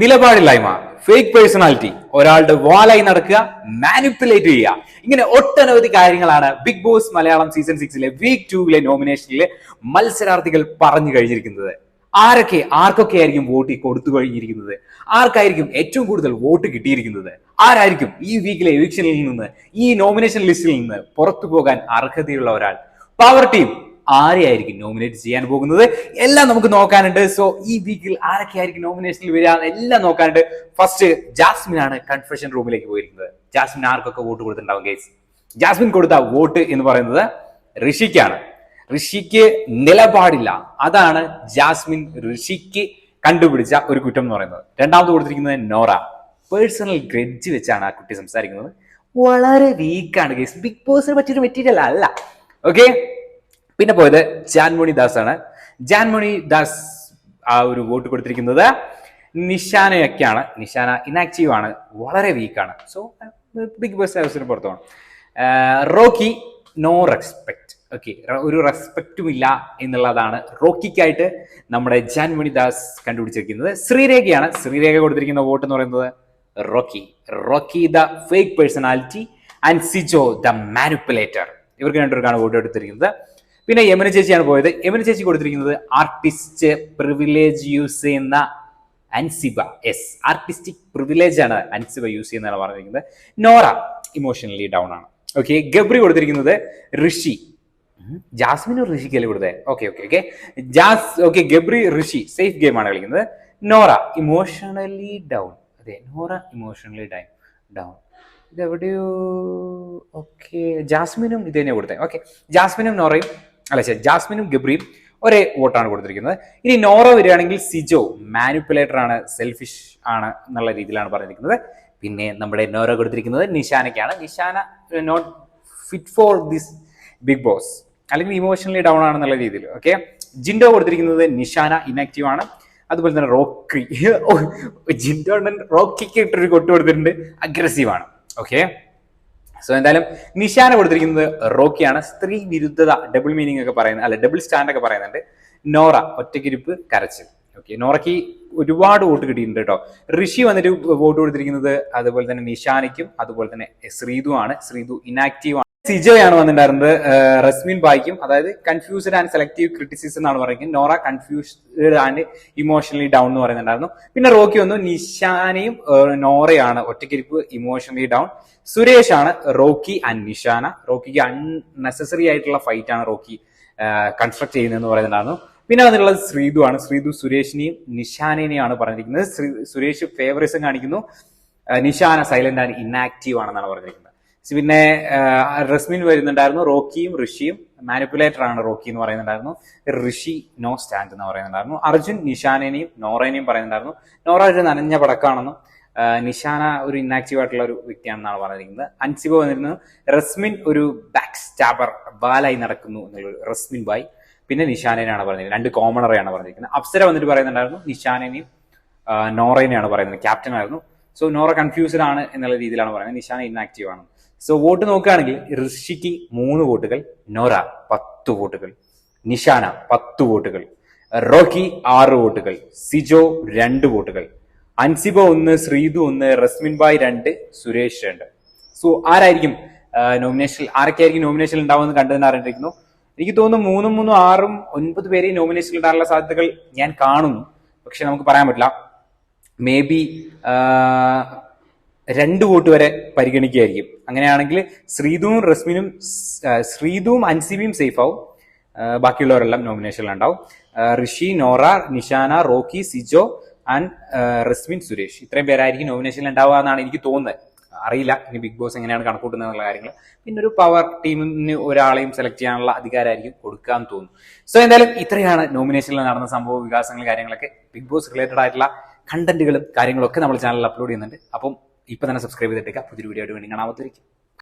നിലപാടില്ലായ്മ fake personality ഒരാളുടെ വാലായി നടക്കുക manipulate ചെയ്യുക. ഇങ്ങനെ ഒട്ടനവധി കാര്യങ്ങളാണ് ബിഗ് ബോസ് മലയാളം സീസൺ സിക്സിലെ വീക്ക് ടൂവിലെ നോമിനേഷനിലെ മത്സരാർത്ഥികൾ പറഞ്ഞു കഴിഞ്ഞിരിക്കുന്നത്. ആരൊക്കെ ആർക്കൊക്കെ ആയിരിക്കും വോട്ട് കൊടുത്തു കഴിഞ്ഞിരിക്കുന്നത്? ആർക്കായിരിക്കും ഏറ്റവും കൂടുതൽ വോട്ട് കിട്ടിയിരിക്കുന്നത്? ആരായിരിക്കും ഈ വീക്കിലെ എവിക്ഷനിൽ നിന്ന് ഈ നോമിനേഷൻ ലിസ്റ്റിൽ നിന്ന് പുറത്തു പോകാൻ അർഹതയുള്ള ഒരാൾ? പവർ ടീം ആരെയായിരിക്കും നോമിനേറ്റ് ചെയ്യാൻ പോകുന്നത്? എല്ലാം നമുക്ക് നോക്കാനുണ്ട്. സോ ഈ വീക്കിൽ ആരൊക്കെ ആയിരിക്കും നോമിനേഷനിൽ വരിക എല്ലാം നോക്കാനുണ്ട്. ഫസ്റ്റ് ജാസ്മിൻ ആണ് കൺഫെഷൻ റൂമിലേക്ക് പോയിരിക്കുന്നത്. ജാസ്മിൻ ആർക്കൊക്കെ വോട്ട് കൊടുത്തിട്ടുണ്ടാവും ഗേസ് ജാസ്മിൻ കൊടുത്ത വോട്ട് എന്ന് പറയുന്നത് ഋഷിക്കാണ്. ഋഷിക്ക് നിലപാടില്ല. അതാണ് ജാസ്മിൻ ഋഷിക്ക് കണ്ടുപിടിച്ച ഒരു കുറ്റം എന്ന് പറയുന്നത്. രണ്ടാമത് കൊടുത്തിരിക്കുന്നത് നോറ. പേഴ്സണൽ ഗ്രഡ്ജ് വെച്ചാണ് ആ കുട്ടി സംസാരിക്കുന്നത്. വളരെ വീക്കാണ് ഗേസ് ബിഗ് ബോസിനെ പറ്റിയൊരു മെറ്റീരിയൽ അല്ല. ഓക്കെ പിന്നെ പോയത് ജാൻമോണി ദാസ് ആണ് ജാൻമോണി ദാസ് ആ ഒരു വോട്ട് കൊടുത്തിരിക്കുന്നത് നിഷാനയൊക്കെയാണ്. നിഷാന ഇനാക്റ്റീവ് ആണ്. വളരെ വീക്കാണ് സോ ബിഗ് ബോസ് ഹൗസിന് പോകണം റോക്കി നോ റെസ്പെക്ട് ഓക്കെ ഒരു റെസ്പെക്റ്റും ഇല്ല എന്നുള്ളതാണ് റോക്കിക്കായിട്ട് നമ്മുടെ ജാൻമണി ദാസ് കണ്ടുപിടിച്ചിരിക്കുന്നത്. ശ്രീരേഖയാണ്. ശ്രീരേഖ കൊടുത്തിരിക്കുന്ന വോട്ട് എന്ന് പറയുന്നത് Rocky. Rocky the fake personality and Sijo the manipulator ഇവർക്ക് രണ്ടുപേർക്കാണ് വോട്ട് എടുത്തിരിക്കുന്നത്. പിന്നെ യമന ചേച്ചിയാണ് പോയത്. യമന ചേച്ചി കൊടുത്തിരിക്കുന്നത് ആർട്ടിസ്റ്റ് പ്രിവിലേജ് യൂസ് ചെയ്യുന്ന അൻസിബ എസ് ആർട്ടിസ്റ്റിക് പ്രിവിലേജ് ആണ് അൻസിബ യൂസ് ചെയ്യുന്നതാണ് പറഞ്ഞിരിക്കുന്നത്. നോറ ഇമോഷണലി ഡൗൺ ആണ്. ഓക്കെ ഗബ്രി കൊടുത്തിരിക്കുന്നത് ഋഷി. ജാസ്മിനും ഋഷിക്കല്ലേ കൊടുത്തേ? Okay okay okay Jas okay Gabri Rishi safe game ആണ് കളിക്കുന്നത്. നോറ ഇമോഷണലി ഡൗൺ അതെ നോറ ഇമോഷണലി ഡൗൺ ഡൗൺ ഇതെവിടെയോ ഓക്കെ ജാസ്മിനും ഇത് തന്നെയാണ് കൊടുത്തത് ഓക്കെ ജാസ്മിനും നോറയും അല്ല ശരി. ജാസ്മിനും ഗബ്രിയും ഒരേ വോട്ടാണ് കൊടുത്തിരിക്കുന്നത്. ഇനി നോറ വരികയാണെങ്കിൽ സിജോ മാനിപ്പുലേറ്റർ ആണ് സെൽഫിഷ് ആണ് എന്നുള്ള രീതിയിലാണ് പറഞ്ഞിരിക്കുന്നത്. പിന്നെ നമ്മുടെ നോറ കൊടുത്തിരിക്കുന്നത് നിഷാനയ്ക്കാണ്. Nishana not fit for this big boss അല്ലെങ്കിൽ ഇമോഷണലി ഡൗൺ ആണെന്നുള്ള രീതിയിൽ ഓക്കെ ജിൻഡോ കൊടുത്തിരിക്കുന്നത് നിഷാന ഇനാക്റ്റീവ് ആണ്. അതുപോലെ തന്നെ റോക്കി. ജിൻഡോ റോക്കിക്ക് ഇട്ടൊരു കൊട്ട് കൊടുത്തിട്ടുണ്ട് അഗ്രസീവ് ആണ് ഓക്കെ സോ എന്തായാലും നിശാന കൊടുത്തിരിക്കുന്നത് റോക്കിയാണ്. സ്ത്രീ വിരുദ്ധത ഡബിൾ മീനിങ് ഒക്കെ പറയുന്നത് അല്ല ഡബിൾ സ്റ്റാൻഡ് ഒക്കെ പറയുന്നുണ്ട്. നോറ ഒറ്റക്കിരിപ്പ് കരച്ചിൽ. ഓക്കെ നോറയ്ക്ക് ഒരുപാട് വോട്ട് കിട്ടിയിട്ടുണ്ട് കേട്ടോ. ഋഷി വന്നിട്ട് വോട്ട് കൊടുത്തിരിക്കുന്നത് അതുപോലെ തന്നെ നിഷാനയ്ക്കും അതുപോലെ തന്നെ ശ്രീതു ആണ്. ശ്രീതു ഇനാക്റ്റീവ് സിജോയാണ് വന്നിട്ടുണ്ടായിരുന്നത്. റസ്മിൻ ബായിക്കും അതായത് കൺഫ്യൂസ്ഡ് ആൻഡ് സെലക്റ്റീവ് ക്രിറ്റിസിസം എന്നാണ് പറയുന്നത്. Nora confused and emotionally down എന്ന് പറയുന്നുണ്ടായിരുന്നു. പിന്നെ റോക്കി വന്നു നിഷാനയും നോറയാണ് ഒറ്റക്കിരിപ്പ് ഇമോഷണലി ഡൗൺ സുരേഷ് ആണ് റോക്കി ആൻഡ് നിഷാന. റോക്കിക്ക് അൺനെസസറി ആയിട്ടുള്ള ഫൈറ്റ് ആണ് റോക്കി കൺസ്ട്രക്ട് ചെയ്യുന്നതെന്ന് പറയുന്നുണ്ടായിരുന്നു. പിന്നെ വന്നിട്ടുള്ളത് ശ്രീതു ആണ് ശ്രീതു സുരേഷിനെയും നിഷാനേനെയാണ് പറഞ്ഞിരിക്കുന്നത്. സുരേഷ് ഫേവറിസം കാണിക്കുന്നു. നിഷാന സൈലന്റ് ആൻഡ് ഇൻആക്റ്റീവ് ആണെന്നാണ് പറഞ്ഞിരിക്കുന്നത്. പിന്നെ റസ്മിൻ വരുന്നുണ്ടായിരുന്നു റോക്കിയും ഋഷിയും. മാനിപ്പുലേറ്റർ ആണ് റോക്കി എന്ന് പറയുന്നുണ്ടായിരുന്നു. ഋഷി നോ സ്റ്റാൻഡ് എന്ന് പറയുന്നുണ്ടായിരുന്നു. അർജുൻ നിഷാനേനെയും നോറേനെയും പറയുന്നുണ്ടായിരുന്നു. നോറ ഒരു നനഞ്ഞ പടക്കാണെന്നും നിഷാന ഒരു ഇന്നാക്റ്റീവ് ആയിട്ടുള്ള ഒരു വ്യക്തിയാണെന്നാണ് പറഞ്ഞിരിക്കുന്നത്. അൻസിബ വന്നിരുന്നു. റസ്മിൻ ഒരു ബാക്ക് സ്റ്റാബർ ബാലായി നടക്കുന്നു എന്നുള്ളൊരു റസ്മിൻ ബായ്. പിന്നെ നിഷാനേനാണ് പറഞ്ഞിരിക്കുന്നത്. രണ്ട് കോമണറെയാണ് പറഞ്ഞിരിക്കുന്നത്. അപ്സര വന്നിട്ട് പറയുന്നുണ്ടായിരുന്നു. നിഷാനേനെയും നോറേനെയാണ് പറയുന്നത്. ക്യാപ്റ്റൻ ആയിരുന്നു. സോ നോറ കൺഫ്യൂസ്ഡ് ആണ് എന്നുള്ള രീതിയിലാണ് പറയുന്നത്. നിഷാന ഇന്നാക്റ്റീവ് ആണ്. സോ വോട്ട് നോക്കുകയാണെങ്കിൽ ഋഷിക്ക് മൂന്ന് വോട്ടുകൾ നോറ പത്ത് വോട്ടുകൾ നിഷാന പത്ത് വോട്ടുകൾ റോക്കി ആറ് വോട്ടുകൾ സിജോ രണ്ട് വോട്ടുകൾ അൻസിബ ഒന്ന് ശ്രീതു ഒന്ന് റസ്മിൻ ബായ് രണ്ട് സുരേഷ് രണ്ട്. സോ ആരായിരിക്കും നോമിനേഷൻ ആരൊക്കെയായിരിക്കും നോമിനേഷൻ ഉണ്ടാവുമെന്ന് കണ്ടതെന്ന് അറിഞ്ഞിരിക്കുന്നു. എനിക്ക് തോന്നുന്നു മൂന്നും മൂന്നും ആറും ഒൻപത് പേരെയും നോമിനേഷനിൽ ഉണ്ടാകാനുള്ള സാധ്യതകൾ ഞാൻ കാണുന്നു. പക്ഷെ നമുക്ക് പറയാൻ പറ്റില്ല. മേ ബി രണ്ട് വോട്ട് വരെ പരിഗണിക്കുകയായിരിക്കും. അങ്ങനെയാണെങ്കിൽ ശ്രീതുവും റസ്മിനും ശ്രീതുവും അൻസിബിയും സേഫ് ആവും. ബാക്കിയുള്ളവരെല്ലാം നോമിനേഷനിൽ ഉണ്ടാവും. Rishi Nora Nishana Rocky Sijo and Rasmin Suresh. ഇത്രയും പേരായിരിക്കും നോമിനേഷനിൽ ഉണ്ടാവുക എന്നാണ് എനിക്ക് തോന്നുന്നത്. അറിയില്ല ഇനി ബിഗ് ബോസ് എങ്ങനെയാണ് കണക്കൂട്ടുന്നത് എന്നുള്ള കാര്യങ്ങൾ. പിന്നെ ഒരു പവർ ടീമിന് ഒരാളെയും സെലക്ട് ചെയ്യാനുള്ള അധികാരമായിരിക്കും കൊടുക്കാൻ തോന്നുന്നു. സോ എന്തായാലും ഇത്രയാണ് നോമിനേഷനിൽ നടന്ന സംഭവ വികാസങ്ങളും കാര്യങ്ങളൊക്കെ. ബിഗ് ബോസ് റിലേറ്റഡ് ആയിട്ടുള്ള കണ്ടന്റുകളും കാര്യങ്ങളൊക്കെ നമ്മൾ ചാനലിൽ അപ്ലോഡ് ചെയ്യുന്നുണ്ട്. അപ്പം ഇപ്പൊ തന്നെ സബ്സ്ക്രൈബ് ചെയ്തിട്ടേക്കാം. പുതിയൊരു വീഡിയോ ആയിട്ട് വേണ്ടി കാണാമത്തിരിക്കും